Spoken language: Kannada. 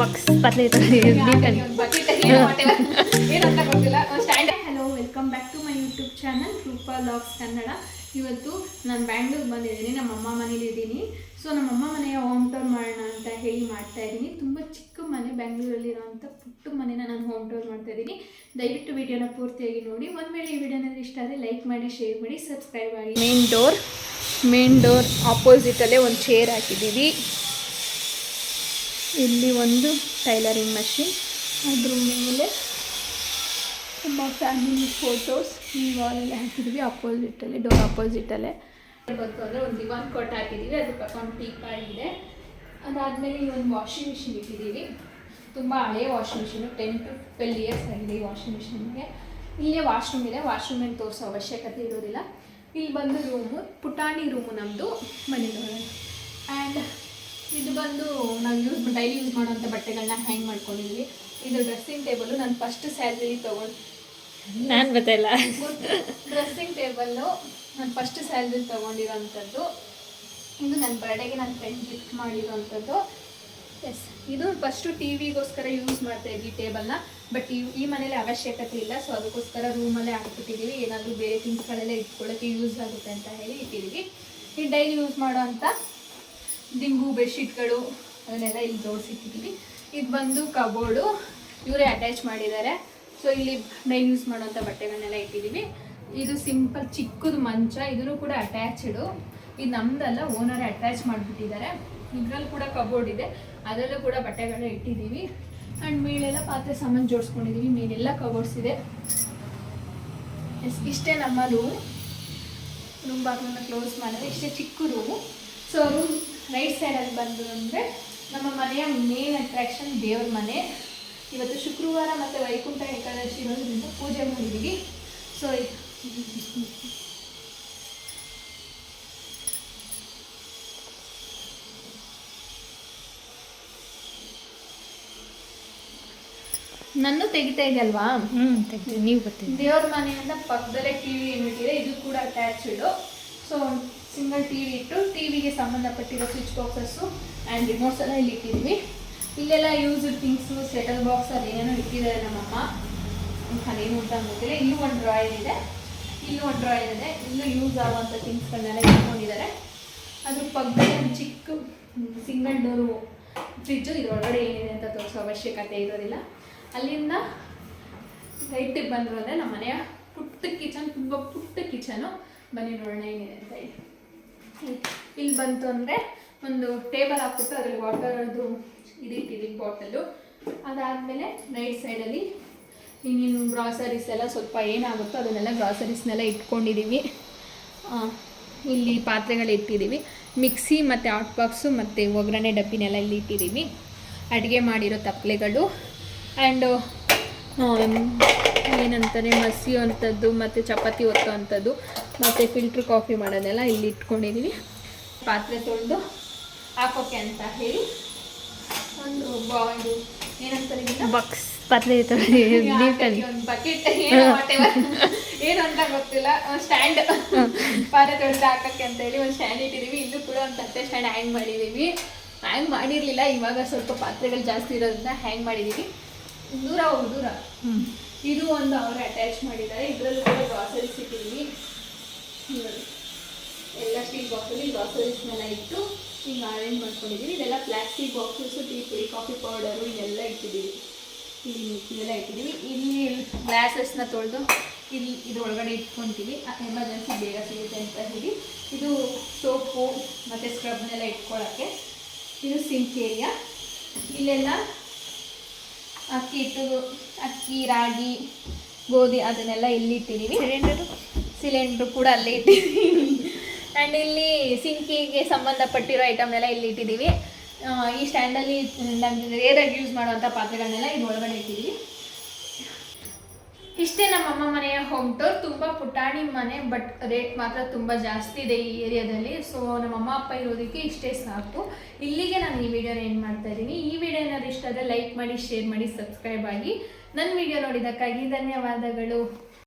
Box ಪತ್ಲೆ hello welcome back to my YouTube channel Roopa LOX Kannada ಇವತ್ತು ನಾನು ಬ್ಯಾಂಗ್ಳೂರ್ ಬಂದಿದ್ದೀನಿ. ನಮ್ಮ ಅಮ್ಮ ಮನೇಲಿ ಇದ್ದೀನಿ. ಸೊ ನಮ್ಮಮ್ಮ ಮನೆಯ ಹೋಮ್ ಟೂರ್ ಮಾಡೋಣ ಅಂತ ಹೇಳಿ ಮಾಡ್ತಾ ಇದ್ದೀನಿ. ತುಂಬ ಚಿಕ್ಕ ಮನೆ ಬ್ಯಾಂಗ್ಳೂರಲ್ಲಿರೋಂಥ ಪುಟ್ಟ ಮನೆನ ನಾನು ಹೋಮ್ ಟೂರ್ ಮಾಡ್ತಾ ಇದ್ದೀನಿ. ದಯವಿಟ್ಟು ವಿಡಿಯೋನ ಪೂರ್ತಿಯಾಗಿ ನೋಡಿ. ಒಂದು ವೇಳೆ ಈ ವಿಡಿಯೋನಲ್ಲಿ ಇಷ್ಟ ಆದರೆ ಲೈಕ್ ಮಾಡಿ ಶೇರ್ ಮಾಡಿ ಸಬ್ಸ್ಕ್ರೈಬ್ ಆಗಿ ಮೇನ್ ಡೋರ್ ಮೇನ್ ಡೋರ್ ಆಪೋಸಿಟಲ್ಲೇ ಒಂದು ಚೇರ್ ಹಾಕಿದ್ದೀವಿ. ಇಲ್ಲಿ ಒಂದು ಟೈಲರಿಂಗ್ ಮಷಿನ್. ಅದ್ರ ಮೇಲೆ ತುಂಬ ಫ್ಯಾಮಿಲಿ ಫೋಟೋಸ್ ವಾಲಲ್ಲಿ ಹಾಕಿದ್ವಿ. ಅಪೋಸಿಟಲ್ಲಿ ಡೋರ್ ಅಪೋಸಿಟಲ್ಲೇ ಬಂತು ಅಂದರೆ ಒಂದು ದಿವಾನ್ ಕೊಟ್ಟು ಹಾಕಿದ್ದೀವಿ ಅದಕ್ಕೆ ಒಂದು ಟೀಪ್ ಆಗಿದೆ ಅದಾದಮೇಲೆ ಈ ಒಂದು ವಾಷಿಂಗ್ ಮಿಷಿನ್ ಇಟ್ಟಿದ್ದೀವಿ ತುಂಬ ಹಳೆಯ washing machine ten to twelve years ಆಗಿದೆ ಈ ವಾಷಿಂಗ್ ಮಿಷಿನ್ಗೆ ಇಲ್ಲೇ ವಾಶ್ರೂಮ್ ಇದೆ. ವಾಶ್ರೂಮಲ್ಲಿ ತೋರಿಸೋ ಅವಶ್ಯಕತೆ ಇರೋದಿಲ್ಲ. ಇಲ್ಲಿ ಬಂದು ರೂಮು ಪುಟಾಣಿ ರೂಮು ನಮ್ಮದು ಮನೆಯೊಳಗೆ ಆ್ಯಂಡ್ ಇದು ಬಂದು ನಾವು ಯೂಸ್ ಡೈಲಿ ಯೂಸ್ ಮಾಡೋಂಥ ಬಟ್ಟೆಗಳನ್ನ ಹ್ಯಾಂಗ್ ಮಾಡ್ಕೊಂಡಿದ್ವಿ. ಇದು ಡ್ರೆಸ್ಸಿಂಗ್ ಟೇಬಲು ನಾನು ಫಸ್ಟ್ ಸ್ಯಾಲ್ರಿ ತೊಗೊಂಡು ನಾನು ಗೊತ್ತಿಲ್ಲ ಡ್ರೆಸ್ಸಿಂಗ್ ಟೇಬಲ್ಲು ನಾನು ಫಸ್ಟ್ ಸ್ಯಾಲ್ರಿ ತೊಗೊಂಡಿರೋಂಥದ್ದು. ಇದು ನನ್ನ ಬರ್ಡೇಗೆ ನನ್ನ ಫ್ರೆಂಡ್ ಗಿಫ್ಟ್ ಮಾಡಿರೋಂಥದ್ದು. ಎಸ್ ಇದು ಫಸ್ಟು ಟಿ ವಿಗೋಸ್ಕರ ಯೂಸ್ ಮಾಡ್ತಾ ಇದ್ವಿ ಟೇಬಲ್ನ ಬಟ್ ಈ ಈ ಮನೇಲಿ ಅವಶ್ಯಕತೆ ಇಲ್ಲ. ಸೊ ಅದಕ್ಕೋಸ್ಕರ ರೂಮಲ್ಲೇ ಹಾಕ್ಬಿಟ್ಟಿದ್ದೀವಿ ಏನಾದರೂ ಬೇರೆ ಥಿಂಗ್ಸ್ಗಳೆಲ್ಲ ಇಟ್ಕೊಳ್ಳೋಕ್ಕೆ ಯೂಸ್ ಆಗುತ್ತೆ ಅಂತ ಹೇಳಿ ಇಟ್ಟಿದ್ದೀವಿ ಈ ಡೈಲಿ ಯೂಸ್ ಮಾಡೋ ಅಂಥ ದಿಂಬು, ಬೆಡ್ಶೀಟ್ಗಳು ಅದನ್ನೆಲ್ಲ ಇಲ್ಲಿ ಜೋಡಿಸಿಟ್ಟಿದ್ದೀವಿ ಇದು ಬಂದು ಕಬೋರ್ಡು, ಇವರೇ ಅಟ್ಯಾಚ್ ಮಾಡಿದ್ದಾರೆ. ಸೊ, ಇಲ್ಲಿ ಡೈಲಿ ಯೂಸ್ ಮಾಡುವಂಥ ಬಟ್ಟೆಗಳನ್ನೆಲ್ಲ ಇಟ್ಟಿದ್ದೀವಿ ಇದು ಸಿಂಪಲ್ ಚಿಕ್ಕದು ಮಂಚ, ಇದನ್ನು ಕೂಡ ಅಟ್ಯಾಚ್ಡು. ಇದು ನಮ್ದಲ್ಲ, ಓನರೇ ಅಟ್ಯಾಚ್ ಮಾಡಿಬಿಟ್ಟಿದ್ದಾರೆ. ಇದರಲ್ಲಿ ಕೂಡ ಕಬೋರ್ಡ್ ಇದೆ. ಅದರಲ್ಲೂ ಕೂಡ ಬಟ್ಟೆಗಳನ್ನ ಇಟ್ಟಿದ್ದೀವಿ ಆ್ಯಂಡ್ ಮೇಲೆಲ್ಲ ಪಾತ್ರೆ ಸಾಮಾನು ಜೋಡಿಸ್ಕೊಂಡಿದ್ದೀವಿ ಮೇಲೆಲ್ಲ ಕಬೋರ್ಡ್ಸ್ ಇದೆ. ಇಷ್ಟೇ ನಮ್ಮ ರೂಮ್ ರೂಮ್ ಬಾಗಿಲನ್ನ ಕ್ಲೋಸ್ ಮಾಡಿದ್ರೆ ಇಷ್ಟೇ ಚಿಕ್ಕ ರೂಮು ಸೊ ರೂಮ್ ರೈಟ್ ಸೈಡಲ್ಲಿ ಬಂದು ಅಂದರೆ ನಮ್ಮ ಮನೆಯ ಮೇನ್ ಅಟ್ರಾಕ್ಷನ್ ದೇವ್ರ ಮನೆ. ಇವತ್ತು ಶುಕ್ರವಾರ ಮತ್ತು ವೈಕುಂಠ ಏಕಾದಶಿ ಇರೋದ್ರಿಂದ ಪೂಜೆ ಮಾಡಿದ್ದೀವಿ ಸೊ ನನ್ನ ತೆಗಿತಾ ಇದೆ ಅಲ್ವಾ? ಹ್ಞೂ ತೆಗಿತೀವಿ ನೀವು ಬರ್ತೀವಿ ದೇವ್ರ ಮನೆಯಿಂದ ಪಕ್ಕದಲ್ಲೇ ಟಿ ವಿ ಏನಿಟ್ಟಿದೆ ಇದು ಕೂಡ attached so single T V ಇಟ್ಟು ಟಿ ವಿಗೆ ಸಂಬಂಧಪಟ್ಟಿರೋ ಸ್ವಿಚ್ ಬಾಕ್ಸಸ್ಸು ಆ್ಯಂಡ್ ರಿಮೋಟ್ಸ್ ಎಲ್ಲ ಇಲ್ಲಿ ಇಟ್ಟಿದ್ವಿ ಇಲ್ಲೆಲ್ಲ ಯೂಸ್ ಥಿಂಗ್ಸು ಸೆಟಲ್ ಬಾಕ್ಸ್ ಅದು ಏನೇನೋ ಇಟ್ಟಿದ್ದಾರೆ ನಮ್ಮಮ್ಮ. ಅದೇನು ಅಂತ ಗೊತ್ತಿಲ್ಲ. ಇಲ್ಲೂ ಒಂದು ಡ್ರಾಯರ್ ಇದೆ. ಇಲ್ಲೂ ಒಂದು ಡ್ರಾಯರ್ ಇದೆ. ಇಲ್ಲೂ ಯೂಸ್ ಆಗುವಂಥ ಥಿಂಗ್ಸ್ಗಳನ್ನೆಲ್ಲ ಇಟ್ಕೊಂಡಿದ್ದಾರೆ. ಅದ್ರ ಪಕ್ಕದಲ್ಲಿ ಒಂದು ಚಿಕ್ಕ ಸಿಂಗಲ್ ಡೋರು ಫ್ರಿಜ್ಜು ಇದರೊಳಗಡೆ ಏನಿದೆ ಅಂತ ತೋರಿಸೋ ಅವಶ್ಯಕತೆ ಇರೋದಿಲ್ಲ. ಅಲ್ಲಿಂದ ರೈಟಿಗೆ ಬಂದರು ಅಂದರೆ ನಮ್ಮ ಮನೆಯ ಪುಟ್ಟ ಕಿಚನ್ ತುಂಬ ಪುಟ್ಟ ಕಿಚನು ಬನ್ನಿ ನೋಡೋಣ ಏನಿದೆ ಇಲ್ಲಿ ಬಂತು ಅಂದರೆ ಒಂದು ಟೇಬಲ್ ಹಾಕ್ಬಿಟ್ಟು ಅದ್ರಲ್ಲಿ ವಾಟರ್ದು ಇದಿಟ್ಟಿದ್ದೀವಿ ಬಾಟಲು ಅದಾದಮೇಲೆ ರೈಟ್ ಸೈಡಲ್ಲಿ ಇನ್ನೇನು ಗ್ರಾಸರೀಸ್ ಎಲ್ಲ ಸ್ವಲ್ಪ ಏನಾಗುತ್ತೋ ಅದನ್ನೆಲ್ಲ ಗ್ರಾಸರೀಸ್ನೆಲ್ಲ ಇಟ್ಕೊಂಡಿದ್ದೀವಿ ಇಲ್ಲಿ ಪಾತ್ರೆಗಳು ಇಟ್ಟಿದ್ದೀವಿ ಮಿಕ್ಸಿ ಮತ್ತು ಹಾಟ್ ಬಾಕ್ಸು ಮತ್ತು ಒಗ್ಗರಣೆ ಡಬ್ಬಿನೆಲ್ಲ ಇಲ್ಲಿ ಇಟ್ಟಿದ್ದೀವಿ ಅಡುಗೆ ಮಾಡಿರೋ ತಪ್ಪಲೆಗಳು ಆ್ಯಂಡ್ ಏನಂತಾರೆ ಮಸಿಯುವಂಥದ್ದು ಮತ್ತು ಚಪಾತಿ ಒತ್ತೋ ಅಂಥದ್ದು ಮತ್ತು ಫಿಲ್ಟ್ರ್ ಕಾಫಿ ಮಾಡೋದೆಲ್ಲ ಇಲ್ಲಿ ಇಟ್ಕೊಂಡಿದ್ದೀವಿ ಪಾತ್ರೆ ತೊಳೆದು ಹಾಕೋಕ್ಕೆ ಅಂತ ಹೇಳಿ ಒಂದು ಬಾಂಡು ಏನಂತಾರೆ? ಬಾಕ್ಸ್ ಪಾತ್ರೆ ಒಂದು ಬಕೆಟ್ ಏನು ಅಂತ ಗೊತ್ತಿಲ್ಲ. ಸ್ಟ್ಯಾಂಡ್ ಪಾತ್ರೆ ತೊಳೆದು ಹಾಕಕ್ಕೆ ಅಂತ ಹೇಳಿ ಒಂದು ಸ್ಟ್ಯಾಂಡ್ ಇಟ್ಟಿದ್ದೀವಿ ಇಲ್ಲೂ ಕೂಡ ಒಂದು ತಟ್ಟೆ ಸ್ಟ್ಯಾಂಡ್ ಹ್ಯಾಂಗ್ ಮಾಡಿದ್ದೀವಿ ಹ್ಯಾಂಗ್ ಮಾಡಿರಲಿಲ್ಲ. ಇವಾಗ ಸ್ವಲ್ಪ ಪಾತ್ರೆಗಳು ಜಾಸ್ತಿ ಇರೋದ್ರಿಂದ ಹ್ಯಾಂಗ್ ಮಾಡಿದ್ದೀವಿ ದೂರ ಹೋಗಿ ದೂರ. ಇದು ಒಂದು ಅವರು ಅಟ್ಯಾಚ್ ಮಾಡಿದ್ದಾರೆ. ಇದರಲ್ಲೂ ಕೂಡ ಗ್ರಾಸರಿ ಇಟ್ಟಿದ್ದೀವಿ ನೋಡಿ. ಎಲ್ಲ ಸ್ಟೀಲ್ ಬಾಕ್ಸಲ್ಲಿ ಗ್ರಾಸರೀಸ್ನೆಲ್ಲ ಇಟ್ಟು ಹಿಂಗೆ ಅರೇಂಜ್ ಮಾಡ್ಕೊಂಡಿದ್ದೀವಿ ಇದೆಲ್ಲ ಪ್ಲಾಸ್ಟಿಕ್ ಬಾಕ್ಸಸ್ಸು ಟೀ ಪುಡಿ ಕಾಫಿ ಪೌಡರು ಇದೆಲ್ಲ ಇಟ್ಟಿದ್ದೀವಿ ಇಲ್ಲಿ ಇದೆಲ್ಲ ಇಟ್ಟಿದ್ದೀವಿ ಇಲ್ಲಿ ಗ್ಲಾಸಸ್ನ ತೊಳೆದು ಇಲ್ಲಿ ಇದ್ರೊಳಗಡೆ ಇಟ್ಕೊತೀವಿ. ಎಮರ್ಜೆನ್ಸಿ ಬೇಗ ಸಿಗುತ್ತೆ ಅಂತ ಹೇಳಿ. ಇದು ಸೋಪು ಮತ್ತು ಸ್ಕ್ರಬ್ನೆಲ್ಲ ಇಟ್ಕೊಳ್ಳೋಕ್ಕೆ ಇದು ಸಿಂಕ್ ಏರಿಯಾ ಇಲ್ಲೆಲ್ಲ ಅಕ್ಕಿ ಇಟ್ಟು ಅಕ್ಕಿ, ರಾಗಿ, ಗೋಧಿ ಅದನ್ನೆಲ್ಲ ಇಲ್ಲಿ ಇಟ್ಟಿದ್ದೀವಿ ಸಿಲಿಂಡರು ಕೂಡ ಅಲ್ಲೇ ಇಟ್ಟಿದ್ದೀವಿ ಆ್ಯಂಡ್ ಇಲ್ಲಿ ಸಿಂಕಿಗೆ ಸಂಬಂಧಪಟ್ಟಿರೋ ಐಟಮ್ನೆಲ್ಲ ಇಲ್ಲಿ ಇಟ್ಟಿದ್ದೀವಿ ಈ ಸ್ಟ್ಯಾಂಡಲ್ಲಿ ನಮ್ಗೆ ರೇರಾಗಿ ಯೂಸ್ ಮಾಡುವಂಥ ಪಾತ್ರೆಗಳನ್ನೆಲ್ಲ ಇದು ಒಳಗಡೆ ಇಟ್ಟಿದ್ದೀವಿ ಇಷ್ಟೇ ನಮ್ಮ ಅಮ್ಮ ಮನೆಯ ಹೋಮ್ ಟೂರ್ ತುಂಬ ಪುಟಾಣಿ ಮನೆ ಬಟ್ ರೇಟ್ ಮಾತ್ರ ತುಂಬ ಜಾಸ್ತಿ ಇದೆ ಈ ಏರಿಯಾದಲ್ಲಿ. ಸೊ ನಮ್ಮ ಅಮ್ಮ, ಅಪ್ಪ ಇರೋದಕ್ಕೆ ಇಷ್ಟೇ ಸಾಕು. ಇಲ್ಲಿಗೆ ನಾನು ಈ ವಿಡಿಯೋನ ಏನು ಮಾಡ್ತಾ ಇದ್ದೀನಿ. ಈ ವಿಡಿಯೋ ಏನಾದ್ರು ಇಷ್ಟ ಆದರೆ ಲೈಕ್ ಮಾಡಿ ಶೇರ್ ಮಾಡಿ ಸಬ್ಸ್ಕ್ರೈಬ್ ಆಗಿ. ನನ್ನ ವಿಡಿಯೋ ನೋಡಿದ್ದಕ್ಕಾಗಿ ಧನ್ಯವಾದಗಳು.